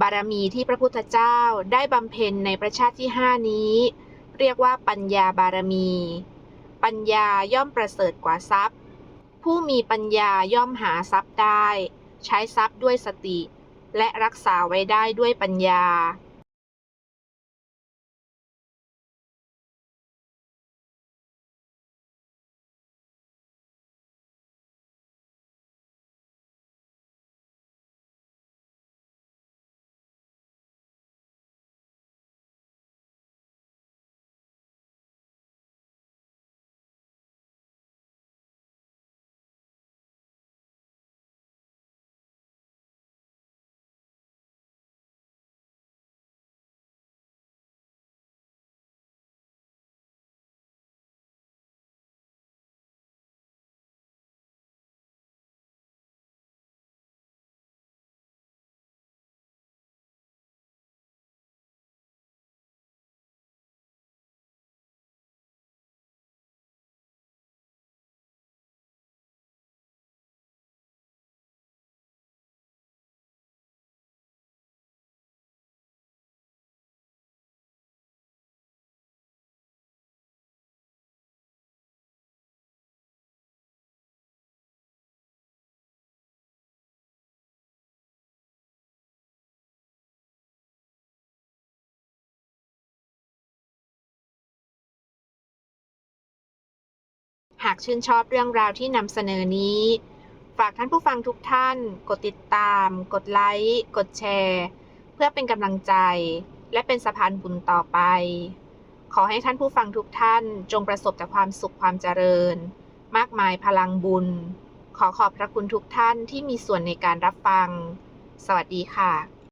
บารมีที่พระพุทธเจ้าได้บำเพ็ญในประชาติที่ห้านี้ เรียกว่าปัญญาบารมี ปัญญาย่อมประเสริฐกว่าทรัพย์ ผู้มีปัญญาย่อมหาทรัพย์ได้ ใช้ทรัพย์ด้วยสติ และรักษาไว้ได้ด้วยปัญญา หากชื่นชอบเรื่องราวที่นำเสนอนี้ ฝากท่านผู้ฟังทุกท่าน กดติดตาม กดไลค์ กดแชร์ เพื่อเป็นกำลังใจ และเป็นสะพานบุญต่อไป ขอให้ท่านผู้ฟังทุกท่านจงประสบแต่ความสุขความเจริญ มากมายพลังบุญ ขอขอบพระคุณทุกท่านที่มีส่วนในการรับฟัง สวัสดีค่ะ